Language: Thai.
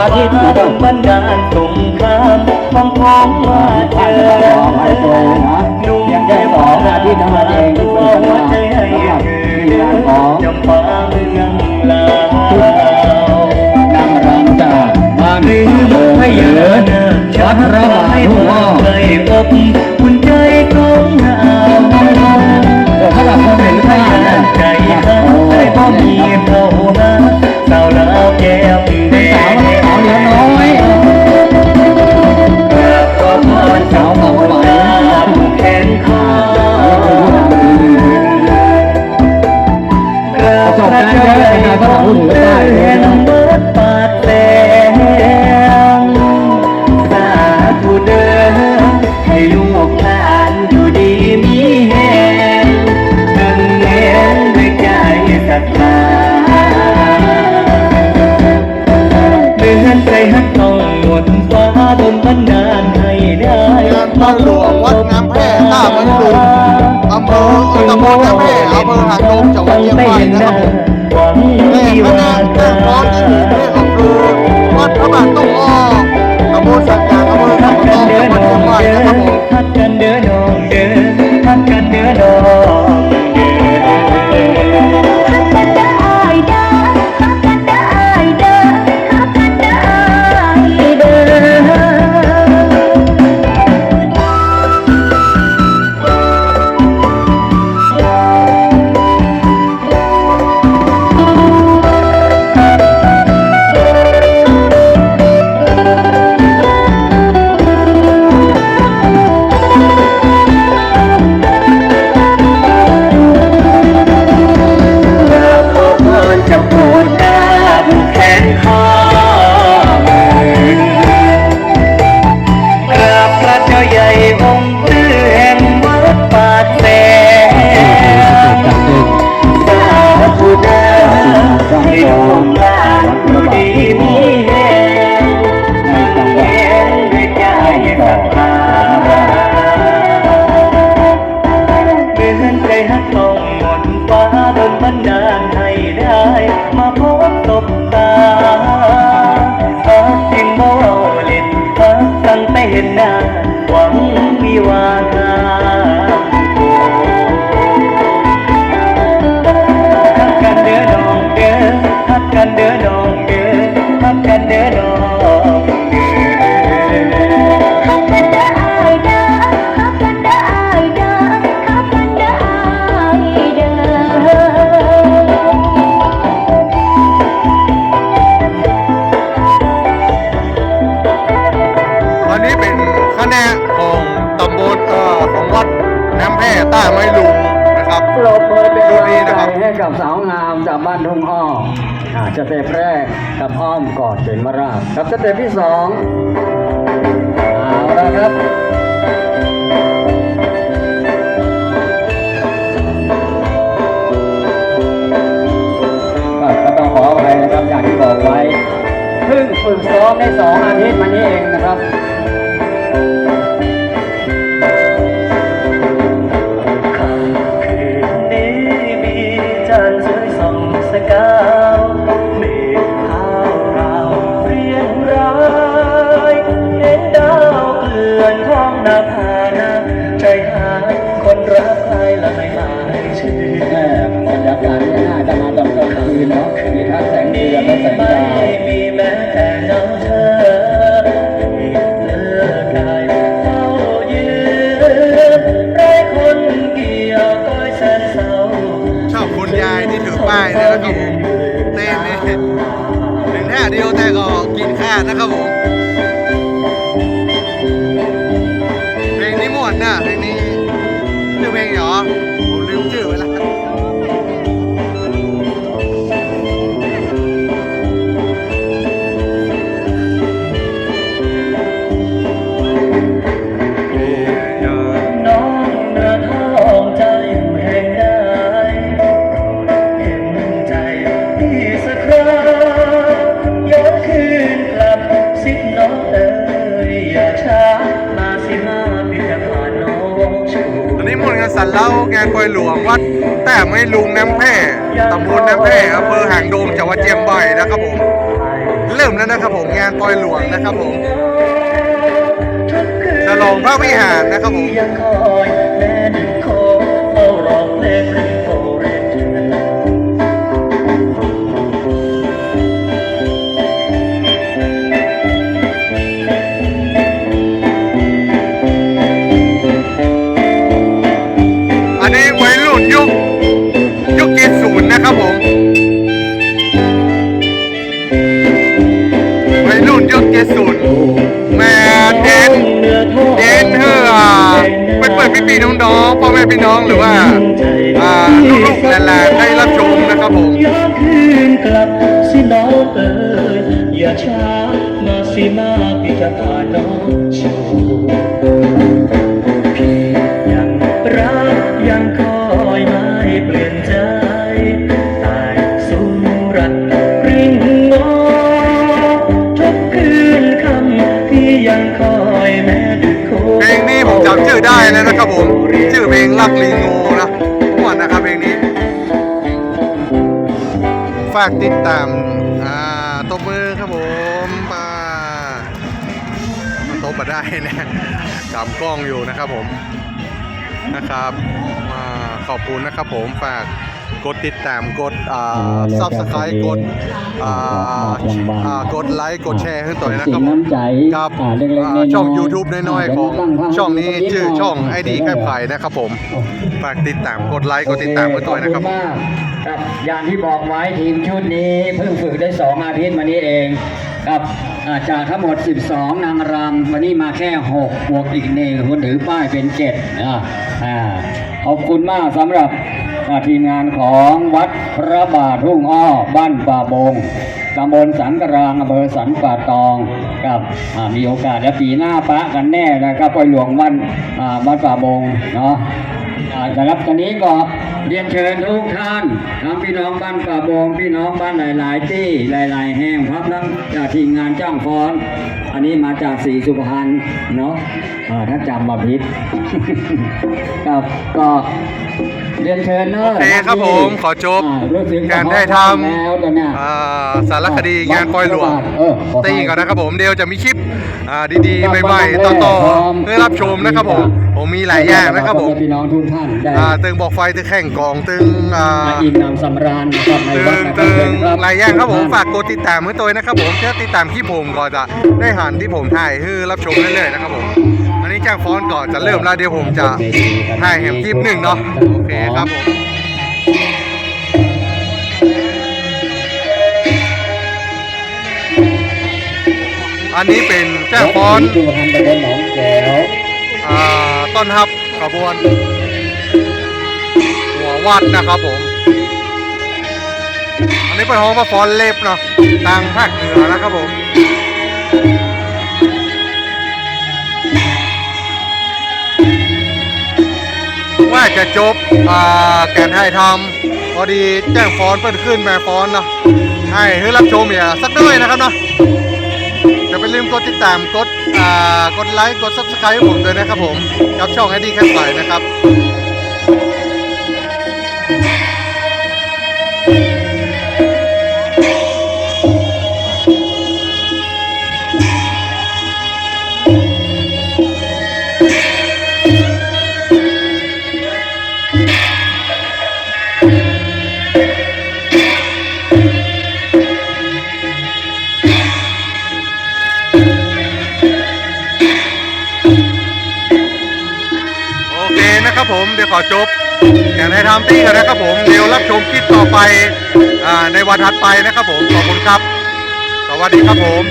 อาทิตย์นะครับบันดาลสงครามมองผมมาเจอขอหมายตัวนะเพียงแค่สอกอาทิตย์เท่านั้นเอง อกราบพระเจ้าใหญ่ของเตือนเบิดางดงจังหวัดเชียงใหม่นะครับผมหวังแม่ที่พระว่านา เป็นคะแนนของตำบลเอ่อของวัดน้ำแพร่ใต้ไม้ลุงนะครับปรบมือเป็นกำลังดูดีนะใจครับให้กับสาวงามจากบ้านทุ่งอ้ออ่าสเต็ปแรกกับอ้อมกอดเป็นมราบกับสเต็ปที่สองเอาละครับก็ก็ต้องขออภัยนะครับอย่างที่บอกไว้เพิ่งฝึกซ้อมได้สองอาทิตย์มานี้เองนะครับ กลางคืนเนาะแสงเดือนและแสงไม่ดาวมีแม้แต่น้องเธอเลือกกายเฝ้ายืนไร้คนเกี่ยวก้อยแสนเศร้าชอบคุณยายที่ถือป้ายนะแล้วก็เต้นเนี่ถึงแค่เดียวแต่ก็กินข้าวนะครับผม มนกันสันเล่างานปลอยหลวงวัดแต่ไม่ลุงน้ำแพร่ตำบลน้ำแพร่อำเภอหางโดงจังหวัดเชียงใหม่นะครับผมเริ่มแล้วนะครับผมงานปลอยหลวงนะครับผมฉลองพระวิหารนะครับผม อย่าช้ามาสิมาพี่จะพาน้องชูพี่ยังรักยังคอยไม่เปลี่ยนใจตายสุรัตริงงอทุกคืนคำพี่ยังคอยแม่ดึกโคเพลงนี้ผมจำชื่อได้แล้วนะครับผม ชื่อเพลงรักลีงูนะม่วนนะครับเพลงนี้ ฝากติดตาม นะกำกล้องอยู่นะครับผมนะครับมาขอบคุณนะครับผมฝากกดติดตามกดอ่าซับสไครต์กดอ่าอ่ากดไลค์กดแชร์ให้ต่อยนะคสิ่รังบน้ำใจครับอ่าเล็กๆอ่าน้อยๆช่อง YouTube น้อยๆของตั้ภาพช่องนี้ตรชื่อช่องไอดีหแค่น่ยไผ่นะครับผมฝากติดตามกดไลค์กดติดตามไว้ด้วยนะครับขอณมากครับอย่างที่บอกไว้ทีมชุดนี้เพิ่งฝึกได้ 2 อาทิตย์มานี้เองครับอ่า จากทั้งหมด 12 นางรำวันนี้มาแค่ 6 บวกอีกหนึ่งคนถือป้ายเป็น7อ่าอ่าขอบคุณมากสำหรับทีมงานของวัดพระบาททุ่งอ้อ บ้านป่าบงตำบลสันกรางอำเภอสันป่าตองครับมีโอกาสแล้วปีหน้าปะกันแน่นะครับปล่อยหลวงวันบ้านป่าบงเนาะ นะครับตอนนี้ก็เรียนเชิญทุกท่านทั้งพี่น้องบ้านป่าบงพี่น้องบ้านหลาย ๆ ที่หลาย ๆ แห่งครับทั้งจากทีมงานจ้างฟ้อน อันนี้มาจากสีสุพรรณเนาะอ่าถ้าจำมาผิดครับก็เรียนเชิญเนอะโอเคครับผมขอจบอ่รู้สึการได้ทำแล้วตอนเนี้ยอ่าสารคดีงานปล่อยหลวงเออขอไปตีก่อนนะครับผมเดี๋ยวจะมีคลิปอ่าดีๆใหม่ๆต่อๆเพื่อรับชมนะครับผม ผมมีหลายอย่างนะครับผมพี่น้องทุกท่านได้อ่าตึงบอกไฟตึงแข่งกองตึงอ่ามาอิ่มน้ำสำราญนะครับในตึวัดงนะคตึรับงเชิญครับหลายอย่างครับผมฝากกดติดตามให้ตัวนะครับผมถ้าติดตามคลิปผมก็จะได้หันที่ผมถ่ายให้รับชมเรื่อยๆนะครับผมอันนี้จ้างฟ้อนก่อนจะเริ่มแล้วเดี๋ยวผมจะถ่ายแหมคลิปหนึ่งเนาะโอเคครับผมอันนี้เป็นแจ้งฟ้อนดูทันตะบนหนองแก้วอ่า ต้อนรับขบวน หัววัดนะครับผม อันนี้เป็นห้องมาฟอนเล็บเนาะทางภาคเหนือนะครับผมว่าจะจบอ่าการถ่ายทำพอดีแจ้งฟ้อนเปิ้นขึ้นแม่ฟ้อนเนาะให้ให้รับชมอย่าสักด้วยนะครับเนาะ อย่าไปลืมกดติดตามกดอ่ากดไลค์กด subscribe ให้ผมด้วยนะครับผม กับช่องไอดีแคปไนะครับ นะครับผมเดี๋ยวขอจบการให้ทำตี้กันนะครับผมเดี๋ยวรับชมคลิปต่อไปอในวันถัดไปนะครับผมขอบคุณครับ สวัสดีครับผม